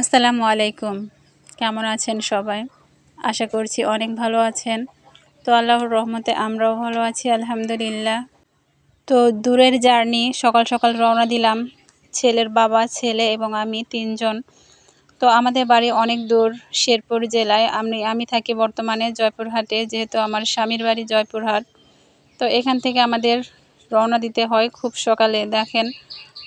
আসসালামু আলাইকুম। কেমন আছেন সবাই? আশা করছি অনেক ভালো আছেন। তো আল্লাহর রহমতে আমরাও ভালো আছি, আলহামদুলিল্লাহ। তো দূরের জার্নি, সকাল সকাল রওনা দিলাম। ছেলের বাবা, ছেলে এবং আমি তিনজন। তো আমাদের বাড়ি অনেক দূর, শেরপুর জেলায়। আমি আমি থাকি বর্তমানে জয়পুরহাটে, যেহেতু আমার স্বামীর বাড়ি জয়পুরহাট। তো এখান থেকে আমাদের রওনা দিতে হয় খুব সকালে, দেখেন।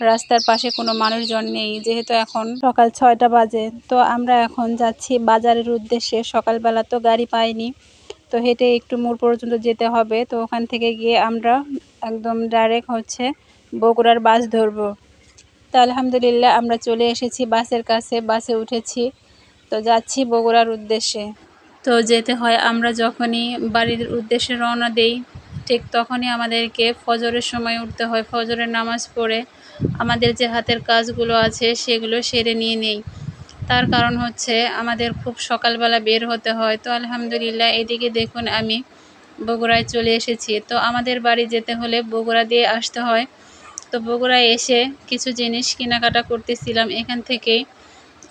রাস্তার পাশে কোনো মানুষজন নেই, যেহেতু এখন সকাল ছয়টা বাজে, তো আমরা এখন যাচ্ছি বাজারের উদ্দেশ্যে। সকালবেলা তো গাড়ি পাইনি, তো হেঁটে একটু মোড় পর্যন্ত যেতে হবে। তো ওখান থেকে গিয়ে আমরা একদম ডাইরেক্ট হচ্ছে বগুড়ার বাস ধরবো। তো আলহামদুলিল্লাহ আমরা চলে এসেছি বাসের কাছে, বাসে উঠেছি। তো যাচ্ছি বগুড়ার উদ্দেশ্যে। তো যেতে হয় আমরা যখনই বাড়ির উদ্দেশ্যে রওনা দেই, ঠিক তখনই আমাদেরকে ফজরের সময় উঠতে হয়। ফজরের নামাজ পড়ে আমাদের যে হাতের কাজগুলো আছে সেগুলো সেরে নিয়ে নেই। তার কারণ হচ্ছে আমাদের খুব সকালবেলা বের হতে হয়। তো আলহামদুলিল্লাহ এদিকে দেখুন আমি বগুড়ায় চলে এসেছি। তো আমাদের বাড়ি যেতে হলে বগুড়া দিয়ে আসতে হয়। তো বগুড়ায় এসে কিছু জিনিস কেনাকাটা করতেছিলাম। এখান থেকেই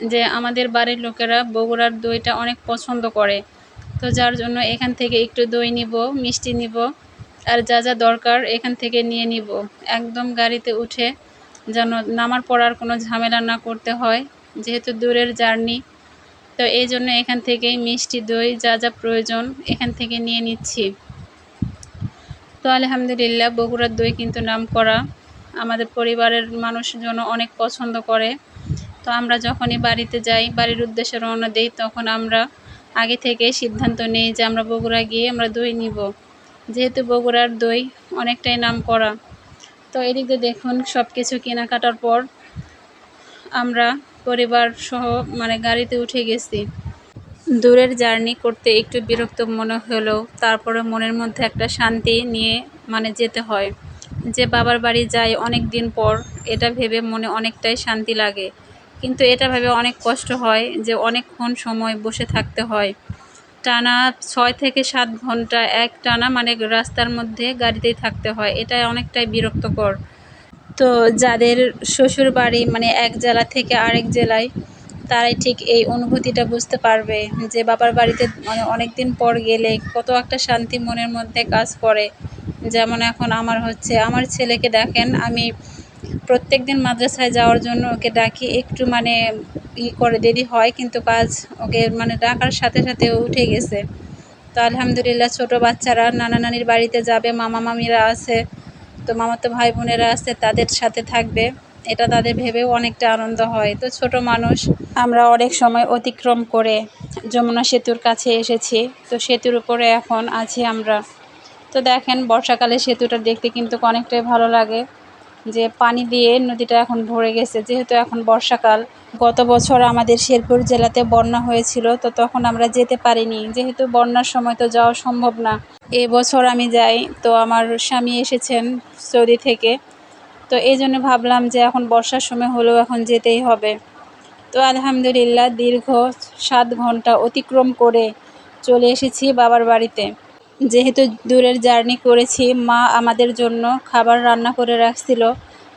যে আমাদের বাড়ির লোকেরা বগুড়ার দইটা অনেক পছন্দ করে। তো যার জন্য এখান থেকে একটু দই নিব, মিষ্টি নিব, আর যা যা দরকার এখান থেকে নিয়ে নিব। একদম গাড়িতে উঠে যেন নামার পড়ার কোনো ঝামেলা না করতে হয়, যেহেতু দূরের জার্নি। তো এই জন্য এখান থেকেই মিষ্টি দই, যা যা প্রয়োজন এখান থেকে নিয়ে নিচ্ছি। তো আলহামদুলিল্লাহ, বগুড়ার দই কিন্তু নাম করা আমাদের পরিবারের মানুষজন অনেক পছন্দ করে। তো আমরা যখনই বাড়িতে যাই, বাড়ির উদ্দেশ্যে রওনা দিই, তখন আমরা আগে থেকে সিদ্ধান্ত নিই যে আমরা বগুড়া গিয়ে আমরা দই নিব। যেহেতু বগুড়ার দই অনেকটাই নাম করা তো এদিক দিয়ে দেখুন সব কিছু কেনাকাটার পর আমরা পরিবার সহ মানে গাড়িতে উঠে গেছি। দূরের জার্নি করতে একটু বিরক্ত মনে হলেও তারপরে মনের মধ্যে একটা শান্তি নিয়ে মানে যেতে হয়। যে বাবার বাড়ি যাই অনেক দিন পর, এটা ভেবে মনে অনেকটাই শান্তি লাগে। কিন্তু এটা ভেবে অনেক কষ্ট হয় যে অনেকক্ষণ সময় বসে থাকতে হয়। টানা ছয় থেকে সাত ঘণ্টা এক টানা মানে রাস্তার মধ্যে গাড়িতেই থাকতে হয়। এটা অনেকটাই বিরক্তকর। তো যাদের শ্বশুর বাড়ি মানে এক জেলা থেকে আরেক জেলায়, তারাই ঠিক এই অনুভূতিটা বুঝতে পারবে যে বাবার বাড়িতে মানে অনেক দিন পর গেলে কত একটা শান্তি মনের মধ্যে কাজ করে। যেমন এখন আমার হচ্ছে, আমার ছেলেকে দেখেন, আমি প্রত্যেক দিন মাদ্রাসায় যাওয়ার জন্য ওকে ডাকি। একটু মানে ই করে দেরি হয়, কিন্তু কাজ ওকে মানে ডাকার সাথে সাথে উঠে গেছে। তো আলহামদুলিল্লাহ ছোট বাচ্চারা, নানা নানির বাড়িতে যাবে, মামা মামিরা আছে, তো মামাতো ভাই বোনেরা আছে, তাদের সাথে থাকবে। এটা তাদের ভেবেও অনেকটা আনন্দ হয়। তো ছোট মানুষ, আমরা অনেক সময় অতিক্রম করে যমুনা সেতুর কাছে এসেছি। তো সেতুর উপরে এখন আছি আমরা। তো দেখেন, বর্ষাকালে সেতুটা দেখতে কিন্তু অনেকটাই ভালো লাগে। যে পানি দিয়ে নদীটা এখন ভরে গেছে, যেহেতু এখন বর্ষাকাল, গত বছর আমাদের শেরপুর জেলাতে বন্যা হয়েছিল, তো তখন আমরা যেতে পারিনি। যেহেতু বন্যার সময় তো যাওয়া সম্ভব না। এবছর আমি যাই, তো আমার স্বামী এসেছেন সৌদি থেকে। তো এই জন্য ভাবলাম যে এখন বর্ষার সময় হলেও এখন যেতেই হবে। তো আলহামদুলিল্লাহ দীর্ঘ সাত ঘণ্টা অতিক্রম করে চলে এসেছি বাবার বাড়িতে। যেহেতু দূরের জার্নি করেছি, মা আমাদের জন্য খাবার রান্না করে রাখছিল।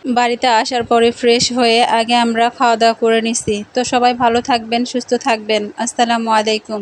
বাড়িতে আসার পরে ফ্রেশ হয়ে আগে আমরা খাওয়া দাওয়া করে নিছি। তো সবাই ভালো থাকবেন, সুস্থ থাকবেন। আসসালামু আলাইকুম।